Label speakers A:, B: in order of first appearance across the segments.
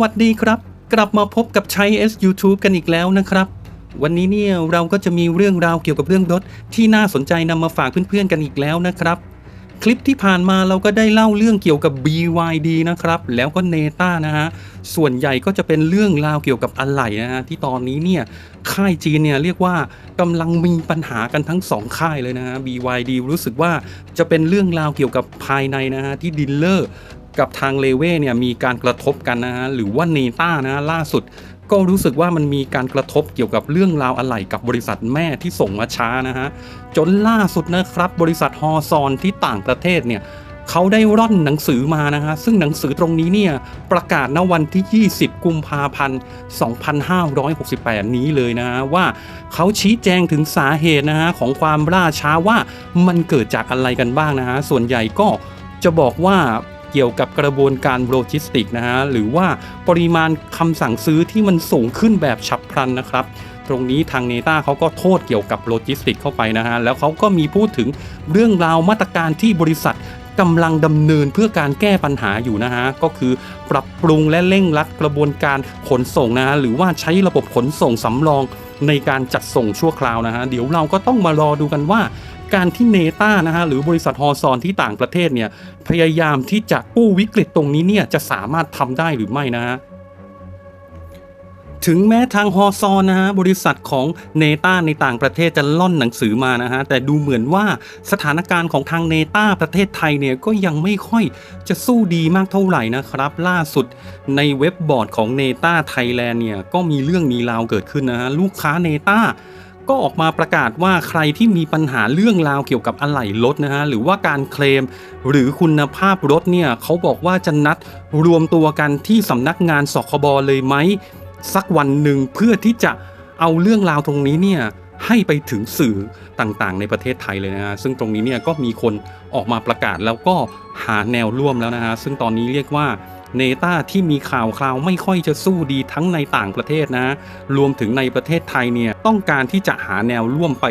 A: วัสดีครับ กลับมาพบกับใช้ S YouTube กันอีกแล้วนะครับ วันนี้เนี่ยเราก็จะมีเรื่องราวเกี่ยวกับเรื่องรถที่น่าสนใจนำมาฝากเพื่อนๆกันอีกแล้วนะครับ คลิปที่ผ่านมาเราก็ได้เล่าเรื่องเกี่ยวกับ BYD นะครับ แล้วก็เนต้านะฮะ ส่วนใหญ่ก็จะเป็นเรื่องราวเกี่ยวกับอะไหล่นะฮะที่ตอนนี้เนี่ยค่ายจีนเนี่ยเรียกว่ากำลังมีปัญหากันทั้งสองค่ายเลยนะฮะ BYD รู้สึกว่าจะเป็นเรื่องราวเกี่ยวกับภายในนะฮะที่ดิลเลอร์ กับทางเลเว่เนี่ยมีการกระทบกันนะฮะหรือว่าเนต้านะล่าสุด ก็รู้สึกว่ามันมีการกระทบเกี่ยวกับเรื่องราวอะไหล่กับบริษัทแม่ที่ส่งมาช้านะฮะจนล่าสุดนะครับ บริษัทฮอซอนที่ต่างประเทศเนี่ยเขาได้ร่อนหนังสือมานะฮะซึ่งหนังสือตรงนี้เนี่ยประกาศณวันที่ 20 กุมภาพันธ์ 2568 นี้เลยนะฮะว่าเขาชี้แจงถึงสาเหตุนะฮะของความล่าช้าว่ามันเกิดจากอะไรกันบ้างนะฮะส่วนใหญ่ก็จะบอกว่า เกี่ยวกับกระบวนการโลจิสติกนะฮะหรือว่าปริมาณคำสั่งซื้อที่มันสูงขึ้นแบบฉับพลันนะครับตรงนี้ทางเนต้าเขาก็โทษเกี่ยวกับโลจิสติกเข้าไปนะฮะ แล้วเขาก็มีพูดถึงเรื่องราวมาตรการที่บริษัทกำลังดำเนินเพื่อการแก้ปัญหาอยู่นะฮะ ก็คือปรับปรุงและเร่งรัดกระบวนการขนส่งนะฮะ หรือว่าใช้ระบบขนส่งสำรองในการจัดส่งชั่วคราวนะฮะ เดี๋ยวเราก็ต้องมารอดูกันว่า การที่เนต้านะฮะหรือบริษัทฮอซอนที่ต่างประเทศเนี่ยพยายามที่จะกู้วิกฤตตรงนี้เนี่ยจะสามารถทำได้หรือไม่นะฮะถึงแม้ทางฮอซอนนะฮะบริษัทของเนต้าในต่างประเทศจะล่อนหนังสือมานะฮะแต่ดูเหมือนว่าสถานการณ์ของทางเนต้าประเทศไทยเนี่ยก็ยังไม่ค่อยจะสู้ดีมากเท่าไหร่นะครับ ล่าสุดในเว็บบอร์ดของเนต้าไทยแลนด์เนี่ยก็มีเรื่องมีราวเกิดขึ้นนะฮะลูกค้าเนต้า ก็ออกมาประกาศว่าใครที่มีปัญหาเรื่องราวเกี่ยวกับอะไหล่รถนะฮะหรือว่าการเคลม หรือคุณภาพรถเนี่ยเขาบอกว่าจะนัดรวมตัวกันที่สำนักงานสคบเลยไหมสักวันหนึ่งเพื่อที่จะเอาเรื่องราวตรงนี้เนี่ยให้ไปถึงสื่อต่างๆ ในประเทศไทยเลยนะฮะซึ่งตรงนี้เนี่ยก็มีคนออกมาประกาศแล้วก็หาแนวร่วมแล้วนะฮะซึ่งตอนนี้เรียกว่า เนต้าที่มีข่าวคราวไม่ค่อยจะสู้ดีทั้งในต่างประเทศนะ รวมถึงในประเทศไทยเนี่ยต้องการที่จะหาแนวร่วมไป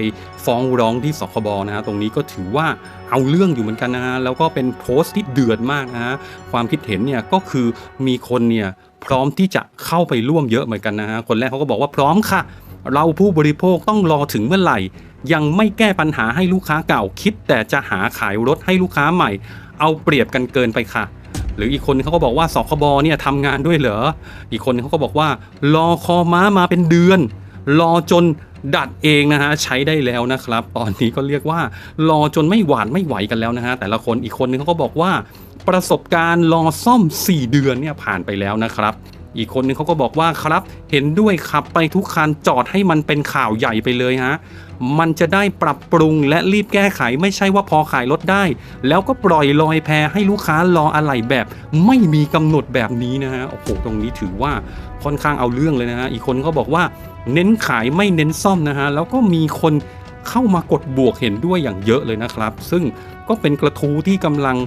A: ฟ้องร้องที่สคบนะฮะตรงนี้ก็ถือว่าเอาเรื่องอยู่เหมือนกันนะฮะแล้วก็เป็นโพสต์ที่เดือดมากนะฮะความคิดเห็นเนี่ยก็คือมีคนเนี่ยพร้อมที่จะเข้าไปร่วมเยอะเหมือนกันนะฮะคนแรกเขาก็บอกว่าพร้อมค่ะ เราผู้บริโภคต้องรอถึงเมื่อไหร่ ยังไม่แก้ปัญหาให้ลูกค้าเก่าคิด แต่จะหาขายรถให้ลูกค้าใหม่ เอาเปรียบกันเกินไปค่ะ หรืออีกคนเขาก็บอกว่าสคบเนี่ยทำงานด้วยเหรอ อีกคนเขาก็บอกว่า รอคอม้ามาเป็นเดือน รอจนดัดเองนะฮะใช้ได้แล้วนะครับ ตอนนี้ก็เรียกว่า รอจนไม่หวานไม่ไหวกันแล้วนะฮะแต่ละคนอีกคนนึงเขาก็บอกว่าประสบการณ์รอซ่อม 4 เดือนเนี่ยผ่านไปแล้วนะครับ อีกคนนึงเขาก็บอกว่าครับ เห็นด้วยขับไปทุกคันจอดให้มันเป็นข่าวใหญ่ไปเลยฮะ มันจะได้ปรับปรุงและรีบแก้ไขไม่ใช่ว่าพอขายรถได้ แล้วก็ปล่อยลอยแพให้ลูกค้ารออะไหล่แบบ ไม่มีกำหนดแบบนี้นะฮะโอ้โหตรงนี้ถือว่าค่อนข้างเอาเรื่องเลยนะฮะอีกคนก็บอกว่าเน้นขายไม่เน้นซ่อมนะฮะแล้วก็มีคนเข้ามากดบวกเห็นด้วยอย่างเยอะเลยนะครับ ซึ่งก็เป็นกระทู้ที่กำลัง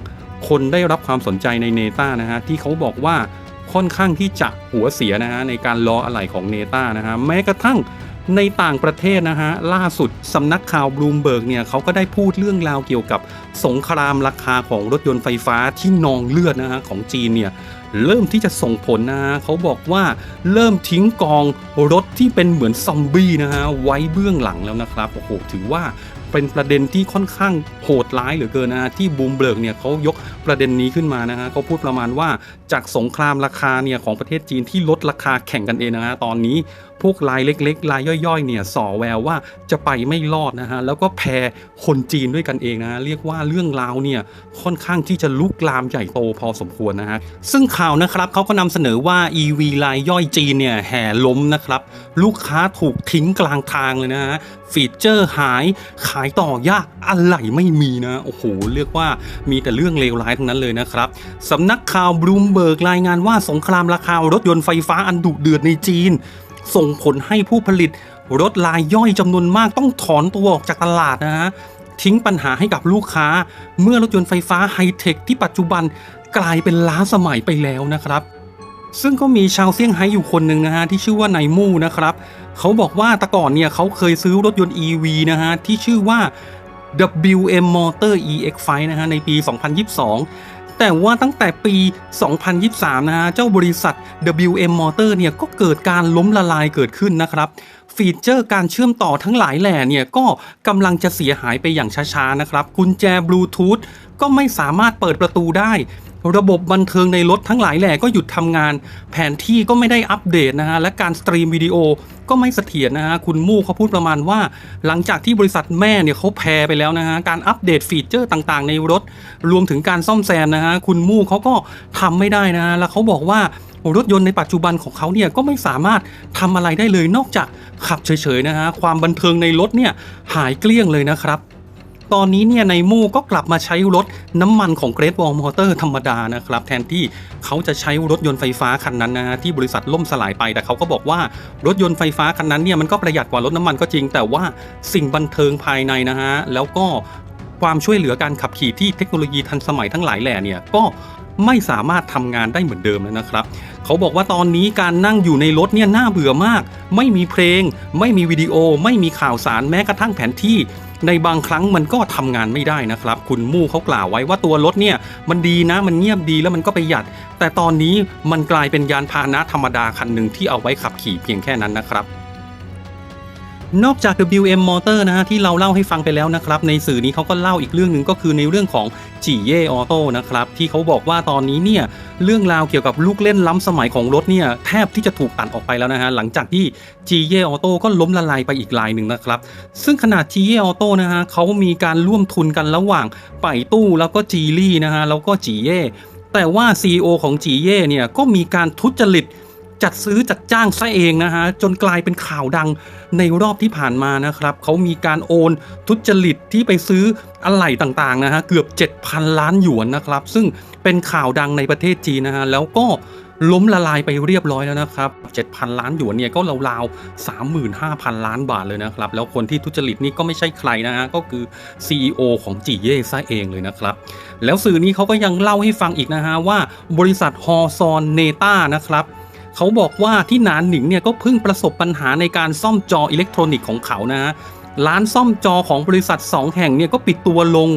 A: คนได้รับความสนใจในเนต้านะฮะที่เขาบอกว่า ค่อนข้างที่จะหัวเสียนะฮะในการล้ออะไหล่ของเนต้านะฮะแม้กระทั่งในต่างประเทศนะฮะล่าสุดสำนักข่าวบลูมเบิร์กเนี่ยเขาก็ได้พูดเรื่องราวเกี่ยวกับสงครามราคาของรถยนต์ไฟฟ้าที่นองเลือดนะฮะของจีนเนี่ยเริ่มที่จะส่งผลนะฮะเขาบอกว่าเริ่มทิ้งกองรถที่เป็นเหมือนซอมบี้นะฮะไว้เบื้องหลังแล้วนะครับโอ้โหถือว่า เป็นประเด็นที่ค่อนข้างโหดร้ายเหลือเกินนะที่บูมเบิร์กเนี่ยเขายกประเด็นนี้ขึ้นมานะฮะเขาพูดประมาณว่าจากสงครามราคาเนี่ยของประเทศจีนที่ลดราคาแข่งกันเองนะฮะตอนนี้ พวกรายเล็กๆรายย่อยๆเนี่ยส่อแววว่าจะไปไม่รอดนะฮะแล้วก็แพ้คนจีนด้วยกันเองนะะเรียกว่าเรื่องราวเนี่ยค่อนข้างที่จะลุกลามใหญ่โตพอสมควรนะฮะซึ่งข่าวนะครับเขาก็นำเสนอว่า EV รายย่อยจีนเนี่ยแห่ล้มนะครับลูกค้าถูกทิ้งกลางทางเลยนะฮะฟีเจอร์หายขายต่อยากอะไรไม่มีนะ โอ้โห เรียกว่ามีแต่เรื่องเลวร้ายทั้งนั้นเลยนะครับสำนักข่าวบลูมเบิร์กรายงานว่าสงครามราคารถยนต์ไฟฟ้าอันดุเดือดในจีน ส่งผลให้ผู้ผลิตรถรายย่อยจำนวนมากต้องถอนตัวออกจากตลาดนะฮะทิ้งปัญหาให้กับลูกค้า เมื่อรถยนต์ไฟฟ้าไฮเทคที่ปัจจุบันกลายเป็นล้าสมัยไปแล้วนะครับ ซึ่งก็มีชาวเซี่ยงไฮ้อยู่คนหนึ่งนะฮะที่ชื่อว่านายมู่นะครับ เขาบอกว่าแต่ก่อนเนี่ยเขาเคยซื้อรถยนต์ EV นะฮะที่ชื่อว่า WM Motor EX5 นะฮะในปี 2022 แต่ว่าตั้งแต่ปี 2023 นะฮะ เจ้าบริษัท WM Motor เนี่ยก็เกิดการล้มละลายเกิดขึ้นนะครับ ฟีเจอร์การเชื่อมต่อทั้งหลายแหล่เนี่ยก็กำลังจะเสียหายไปอย่างช้าๆนะครับกุญแจบลูทูธก็ไม่สามารถเปิดประตูได้ ระบบบันเทิงในรถทั้งหลายแหล่ก็หยุดทำงาน แผนที่ก็ไม่ได้อัปเดตนะฮะและการสตรีมวิดีโอก็ไม่เสถียรนะฮะคุณมู่เขาพูดประมาณว่า หลังจากที่บริษัทแม่เนี่ยเขาแพรไปแล้วนะฮะการอัปเดตฟีเจอร์ต่างๆ ในรถ รวมถึงการซ่อมแซมนะฮะคุณมู่เขาก็ทำไม่ได้นะฮะแล้วเขาบอกว่า รถยนต์ในปัจจุบันของเขาเนี่ยก็ไม่สามารถทำอะไรได้เลยนอกจากขับเฉยๆนะฮะความบันเทิงในรถเนี่ยหายเกลี้ยงเลยนะครับตอนนี้เนี่ยในมู่ก็กลับมาใช้รถน้ำมันของ Great Wall Motor ธรรมดานะครับ แทนที่เขาจะใช้รถยนต์ไฟฟ้าคันนั้นนะฮะที่บริษัทล่มสลายไป แต่เขาก็บอกว่ารถยนต์ไฟฟ้าคันนั้นเนี่ยมันก็ประหยัดกว่ารถน้ำมันก็จริง แต่ว่าสิ่งบันเทิงภายในนะฮะแล้วก็ความช่วยเหลือการขับขี่ที่เทคโนโลยีทันสมัยทั้งหลายแหล่เนี่ยก็ ไม่สามารถทำงานได้เหมือนเดิมแล้วนะครับ เขาบอกว่าตอนนี้การนั่งอยู่ในรถเนี่ยน่าเบื่อมาก ไม่มีเพลง ไม่มีวิดีโอ ไม่มีข่าวสารแม้กระทั่งแผนที่ในบางครั้งมันก็ทำงานไม่ได้นะครับ คุณมู่เขากล่าวไว้ว่าตัวรถเนี่ยมันดีนะมันเงียบดีแล้วมันก็ประหยัด แต่ตอนนี้มันกลายเป็นยานพาหนะธรรมดาคันหนึ่งที่เอาไว้ขับขี่เพียงแค่นั้นนะครับ นอกจาก WM Motor นะฮะที่เราเล่าให้ฟังไปแล้วนะครับ ในสื่อนี้เขาก็เล่าอีกเรื่องหนึ่งก็คือในเรื่องของจีเย่ออโต้นะครับ ที่เขาบอกว่าตอนนี้เนี่ยเรื่องราวเกี่ยวกับลูกเล่นล้ำสมัยของรถเนี่ยแทบที่จะถูกตัดออกไปแล้วนะฮะหลังจากที่ g ีเย่ออโต้ก็ล้มละลายไปอีกรายหนึ่งนะครับ ซึ่งขนาด g ีเย่ออโต้นะฮะเขามีการร่วมทุนกันระหว่างไปตู้แล้วก็จีลี่นะฮะแล้วก็จีเย่แต่ว่า CEO ของจีเย่เนี่ยก็มีการทุจริต จัดซื้อจัดจ้างซะเองนะฮะจนกลายเป็นข่าวดังในรอบที่ผ่านมานะครับเขามีการโอนทุจริตที่ไปซื้ออะไหล่ต่างๆนะฮะเกือบ 7,000 ล้านหยวนนะครับ ซึ่งเป็นข่าวดังในประเทศจีนนะฮะแล้วก็ล้มละลายไปเรียบร้อยแล้วนะครับ 7,000 ล้านหยวนเนี่ยก็ราวๆ 35,000 ล้านบาทเลยนะครับ แล้วคนที่ทุจริตนี่ก็ไม่ใช่ใครนะฮะ ก็คือ CEO ของจีเย่ซะเองเลยนะครับ แล้วสื่อนี้เขาก็ยังเล่าให้ฟังอีกนะฮะว่าบริษัทฮอซอนเนต้านะครับ เขาบอกว่าที่หนานหนิงเนี่ยก็เพิ่งประสบปัญหาในการซ่อมจออิเล็กทรอนิกส์ของเขานะฮะร้านซ่อมจอของบริษัท 2 แห่งเนี่ยก็ปิดตัวลง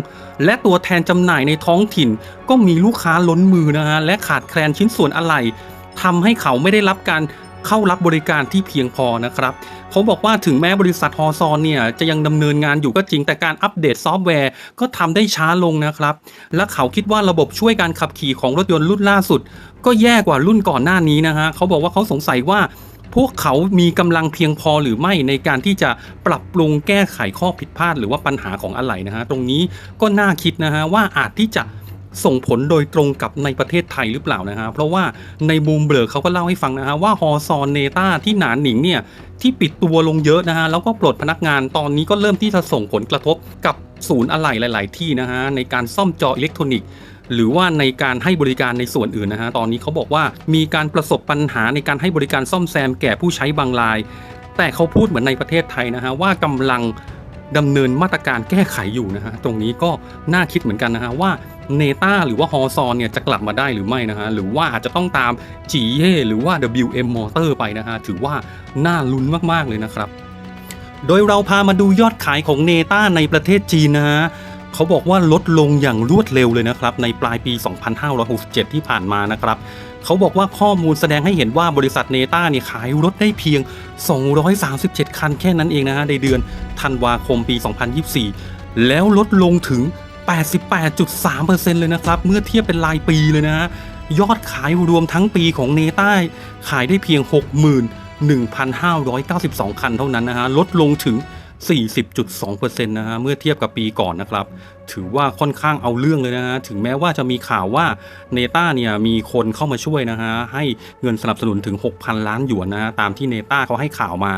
A: และตัวแทนจำหน่ายในท้องถิ่น ก็มีลูกค้าล้นมือนะฮะและขาดแคลนชิ้นส่วนอะไหล่ทำให้เขาไม่ได้รับการ เข้ารับบริการที่เพียงพอนะครับเขาบอกว่าถึงแม้บริษัทฮอซอนเนี่ยจะยังดำเนินงานอยู่ก็จริงแต่การอัปเดตซอฟต์แวร์ก็ทำได้ช้าลงนะครับ และเขาคิดว่าระบบช่วยการขับขี่ของรถยนต์รุ่นล่าสุด ก็แย่กว่ารุ่นก่อนหน้านี้นะฮะเขาบอกว่าเขาสงสัยว่าพวกเขามีกำลังเพียงพอหรือไม่ในการที่จะปรับปรุงแก้ไขข้อผิดพลาด หรือว่าปัญหาของอะไหล่นะฮะตรงนี้ก็น่าคิดนะฮะว่าอาจที่จะ ส่งผลโดยตรงกับในประเทศไทยหรือเปล่านะฮะเพราะว่าในบูมเบลอเขาก็เล่าให้ฟังนะฮะว่าฮอซอนเนต้าที่หนานหนิงเนี่ยที่ปิดตัวลงเยอะนะฮะแล้วก็ปลดพนักงานตอนนี้ก็เริ่มที่จะส่งผลกระทบกับศูนย์อะไหล่หลาย ๆ ที่นะฮะในการซ่อมจออิเล็กทรอนิกส์หรือว่าในการให้บริการในส่วนอื่นนะฮะตอนนี้เขาบอกว่ามีการประสบปัญหาในการให้บริการซ่อมแซมแก่ผู้ใช้บางราย แต่เขาพูดเหมือนในประเทศไทยนะฮะว่ากำลังดำเนินมาตรการแก้ไขอยู่นะฮะตรงนี้ก็น่าคิดเหมือนกันนะฮะว่า เนต้าหรือว่าฮอซอนเนี่ยจะกลับมาได้หรือไม่นะฮะหรือว่าอาจจะต้องตามจีเย่หรือว่า WM Motor ไปนะฮะถือว่าน่าลุ้นมากๆเลยนะครับ โดยเราพามาดูยอดขายของเนต้าในประเทศจีนนะฮะเขาบอกว่าลดลงอย่างรวดเร็วเลยนะครับ ในปลายปี 2567 ที่ผ่านมานะครับเขาบอกว่าข้อมูลแสดงให้เห็นว่าบริษัทเนต้าเนี่ยขายรถได้เพียง 237 คันแค่นั้นเองนะฮะในเดือนธันวาคมปี 2024 แล้วลดลงถึง 88.3%เลยนะครับ เมื่อเทียบเป็นรายปีเลยนะฮะยอดขายรวมทั้งปีของเนต้าขายได้เพียง 61,592 คันเท่านั้นนะฮะ ลดลงถึง 40.2%นะฮะ เมื่อเทียบกับปีก่อนนะครับ ถือว่าค่อนข้างเอาเรื่องเลยนะฮะ ถึงแม้ว่าจะมีข่าวว่าเนต้าเนี่ยมีคนเข้ามาช่วยนะฮะ ให้เงินสนับสนุนถึง 6,000 ล้านหยวนนะฮะ ตามที่เนต้าเขาให้ข่าวมา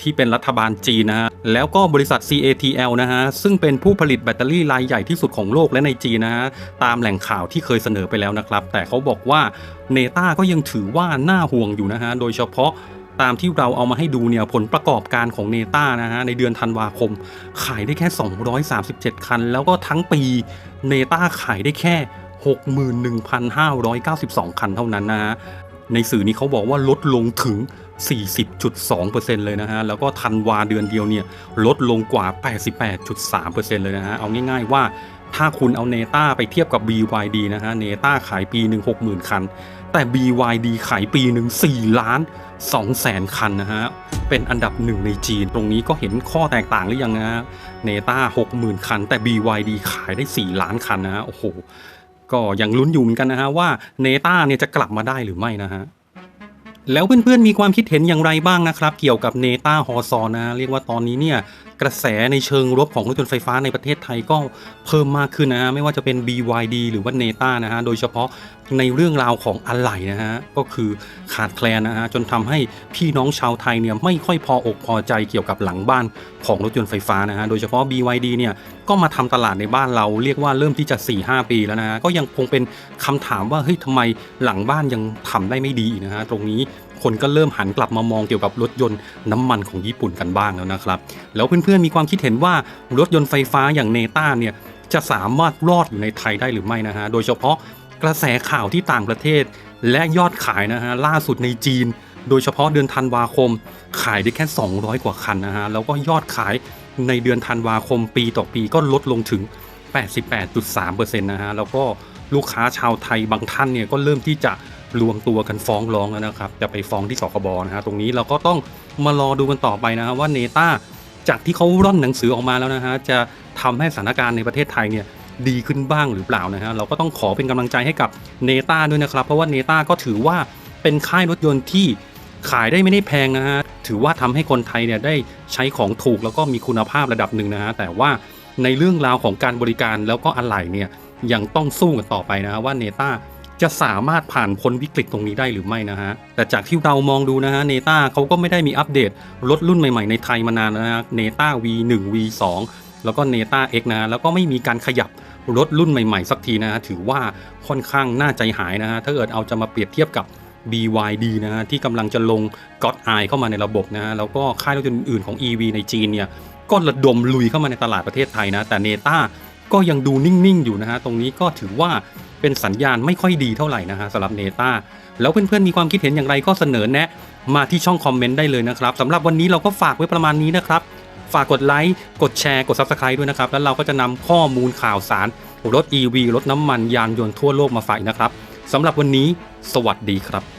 A: ที่เป็นรัฐบาลจีนนะฮะ แล้วก็บริษัท CATL นะฮะ ซึ่งเป็นผู้ผลิตแบตเตอรี่รายใหญ่ที่สุดของโลกและในจีนนะฮะ ตามแหล่งข่าวที่เคยเสนอไปแล้วนะครับ แต่เขาบอกว่าเนต้าก็ยังถือว่าน่าห่วงอยู่นะฮะ โดยเฉพาะตามที่เราเอามาให้ดูเนี่ยผลประกอบการของเนต้านะฮะในเดือนธันวาคม ขายได้แค่ 237 คัน แล้วก็ทั้งปีเนต้าขายได้แค่ 61,592 คันเท่านั้นนะฮะในสื่อนี้เขาบอกว่าลดลงถึง 40.2%เลยนะฮะ แล้วก็ธันวาเดือนเดียวเนี่ยลดลงกว่า 88.3%เลยนะฮะ เอาง่ายๆว่าถ้าคุณเอาเนต้าไปเทียบกับ BYD นะฮะ เนต้าขายปีหนึ่ง60,000 คัน แต่ BYD ขายปีหนึ่ง4ล้าน2แสนคันนะฮะ เป็นอันดับหนึ่งในจีน ตรงนี้ก็เห็นข้อแตกต่างหรือยังนะฮะ เนต้า60,000 คัน แต่ BYD ขายได้ 4 ล้านคันนะฮะ โอ้โห ก็ยังลุ้นอยู่เหมือนกันนะฮะว่าเนต้าเนี่ยจะกลับมาได้หรือไม่นะฮะ แล้วเพื่อนๆมีความคิดเห็นอย่างไรบ้างนะครับ เกี่ยวกับเนต้าฮอซอนะฮะเรียกว่าตอนนี้เนี่ย กระแสในเชิงรบของรถยนต์ไฟฟ้าในประเทศไทยก็เพิ่มมากขึ้นนะฮะไม่ว่าจะเป็น BYD หรือว่าเนต้านะฮะโดยเฉพาะในเรื่องราวของอะไหล่นะฮะก็คือขาดแคลนนะฮะจนทำให้พี่น้องชาวไทยเนี่ยไม่ค่อยพออกพอใจเกี่ยวกับหลังบ้านของรถยนต์ไฟฟ้านะฮะโดยเฉพาะ BYD เนี่ยก็มาทำตลาดในบ้านเราเรียกว่าเริ่มที่จะ 4-5 ปีแล้วนะฮะก็ยังคงเป็นคำถามว่าเฮ้ยทำไมหลังบ้านยังทำได้ไม่ดีนะฮะตรงนี้ คนก็เริ่มหันกลับมามองเกี่ยวกับรถยนต์น้ำมันของญี่ปุ่นกันบ้างแล้วนะครับ แล้วเพื่อนๆมีความคิดเห็นว่ารถยนต์ไฟฟ้าอย่างเนต้าเนี่ยจะสามารถรอดอยู่ในไทยได้หรือไม่นะฮะ โดยเฉพาะกระแสข่าวที่ต่างประเทศ และยอดขายนะฮะล่าสุดในจีน โดยเฉพาะเดือนธันวาคม ขายได้แค่ 200 กว่าคันนะฮะ แล้วก็ยอดขายในเดือนธันวาคมปีต่อปีก็ลดลงถึง 88.3%นะฮะ แล้วก็ลูกค้าชาวไทยบางท่านเนี่ยก็เริ่มที่จะ รวมตัวกันฟ้องร้องแล้วนะครับ จะไปฟ้องที่สคบนะฮะตรงนี้เราก็ต้องมารอดูกันต่อไปนะฮะว่าเนต้าจากที่เขาร่อนหนังสือออกมาแล้วนะฮะจะทำให้สถานการณ์ในประเทศไทยเนี่ยดีขึ้นบ้างหรือเปล่านะฮะเราก็ต้องขอเป็นกำลังใจให้กับเนต้าด้วยนะครับ เพราะว่าเนต้าก็ถือว่าเป็นค่ายรถยนต์ที่ขายได้ไม่ได้แพงนะฮะถือว่าทำให้คนไทยเนี่ยได้ใช้ของถูกแล้วก็มีคุณภาพระดับหนึ่งนะฮะแต่ว่าในเรื่องราวของการบริการแล้วก็อะไหล่เนี่ยยังต้องสู้กันต่อไปนะฮะว่าเนต้า จะสามารถผ่านพ้นวิกฤตตรงนี้ได้หรือไม่นะฮะ แต่จากที่เรามองดูนะฮะเนต้าเขาก็ไม่ได้มีอัปเดตรถรุ่นใหม่ๆในไทยมานานแล้วนะฮะเนต้า V1 V2 แล้วก็เนต้า X นะฮะแล้วก็ไม่มีการขยับรถรุ่นใหม่ๆ สักทีนะฮะถือว่าค่อนข้างน่าใจหายนะฮะถ้าเกิดเอาจะมาเปรียบเทียบกับ BYD นะฮะที่กำลังจะลง God Eye เข้ามาในระบบนะฮะแล้วก็ค่ายรถยนต์อื่นของ EV ในจีนเนี่ยก็ระดมลุยเข้ามาในตลาดประเทศไทยนะแต่เนต้าก็ยังดูนิ่งๆอยู่นะฮะตรงนี้ก็ถือว่า เป็นสัญญาณไม่ค่อยดีเท่าไหร่นะฮะสำหรับเนต้าแล้วเพื่อนๆมีความคิดเห็นอย่างไรก็เสนอแนะ มาที่ช่องคอมเมนต์ได้เลยนะครับสำหรับวันนี้เราก็ฝากไว้ประมาณนี้นะครับ ฝากกดไลค์กดแชร์กด Subscribe ด้วยนะครับ แล้วเราก็จะนำข้อมูลข่าวสาร รถ EV รถน้ำมันยานยนต์ทั่วโลกมาฝากนะครับสำหรับวันนี้ สวัสดีครับ